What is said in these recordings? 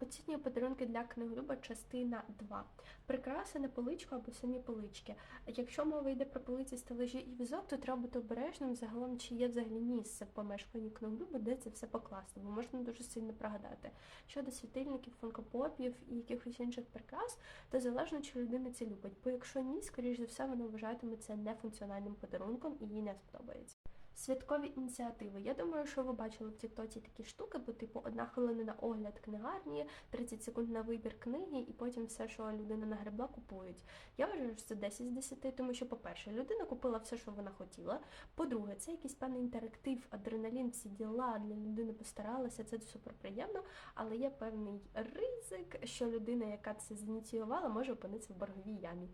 Оцінюю подарунки для книголюба частина 2. Прикраси на поличку або самі полички. Якщо мова йде про полиці, стележі і візок, то треба бути обережним загалом, чи є взагалі місце в помешканні книголюба, де це все покласти, бо можна дуже сильно прогадати. Щодо світильників, функопопів і якихось інших прикрас, то залежно, чи людина це любить. Бо якщо ні, скоріш за все, вона вважатиме це нефункціональним подарунком і їй не сподобається. Святкові ініціативи. Я думаю, що ви бачили в Тіктоці такі штуки, бо типу одна хвилина на огляд книгарні, 30 секунд на вибір книги, і потім все, що людина нагребла, купують. Я вважаю, що це 10 з 10, тому що, по-перше, людина купила все, що вона хотіла. По-друге, це якийсь певний інтерактив, адреналін, всі діла для людини постаралася, це супер приємно, але є певний ризик, що людина, яка це зініціювала, може опинитися в борговій ямі.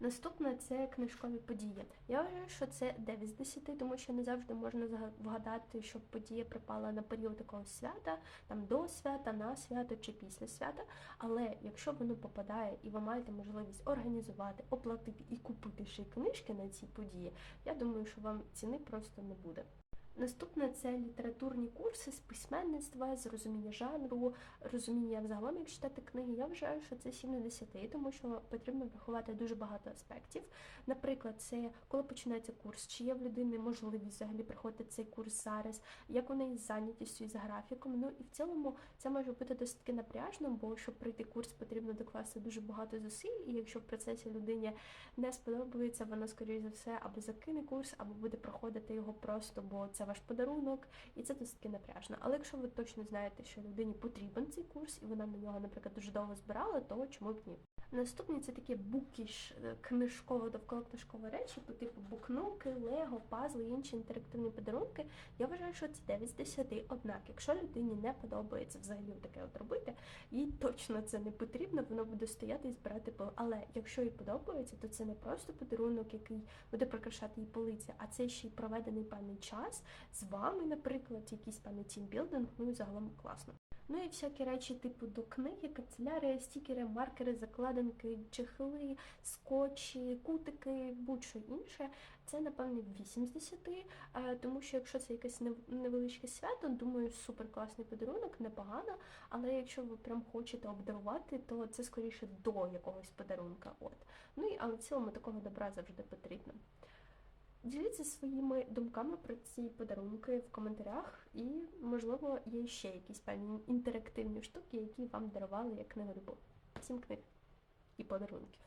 Наступне це книжкові події. Я вважаю, що це 9 з 10, тому що не завжди можна вгадати, щоб подія припала на період якогось свята, там до свята, на свято чи після свята. Але якщо воно попадає і ви маєте можливість організувати, оплатити і купити ще й книжки на ці події, я думаю, що вам ціни просто не буде. Наступне це літературні курси з письменництва, з розуміння жанру, розуміння взагалом, як читати книги. Я вважаю, що це 7 на 10, тому що потрібно врахувати дуже багато аспектів. Наприклад, це коли починається курс, чи є в людини можливість взагалі приходити цей курс зараз, як неї з зайнятістю і за графіком. Ну і в цілому це може бути досить таки напряжно, бо щоб пройти курс, потрібно докласти дуже багато зусиль, і якщо в процесі людині не сподобається, вона, скоріш за все, або закине курс, або буде проходити його просто, бо це ваш подарунок, і це досить напряжно. Але якщо ви точно знаєте, що людині потрібен цей курс, і вона на нього, наприклад, дуже довго збирала, то чому б ні? Наступні це такі букіш е, книжково довкола книжкові речі, по типу букнуки, лего, пазли, інші інтерактивні подарунки. Я вважаю, що це 9 з 10. Однак, якщо людині не подобається взагалі таке от робити, їй точно це не потрібно, воно буде стояти і збирати пил. Але якщо їй подобається, то це не просто подарунок, який буде прикрашати її полиці, а це ще й проведений певний час з вами, наприклад, якийсь певний тімбілдинг, ну і загалом класно. Ну і всякі речі типу до книги, канцелярія, стікери, маркери, закладинки, чехли, скотчі, кутики, будь-що інше. Це, напевне, 8 з 10, е, тому що якщо це якесь невеличке свято, думаю, супер класний подарунок, непогано. Але якщо ви прям хочете обдарувати, то це скоріше до якогось подарунка. От. Ну і але в цілому такого добра завжди потрібно. Діліться своїми думками про ці подарунки в коментарях, і, можливо, є ще якісь певні інтерактивні штуки, які вам дарували як книголюбов. Всім книг і подарунків.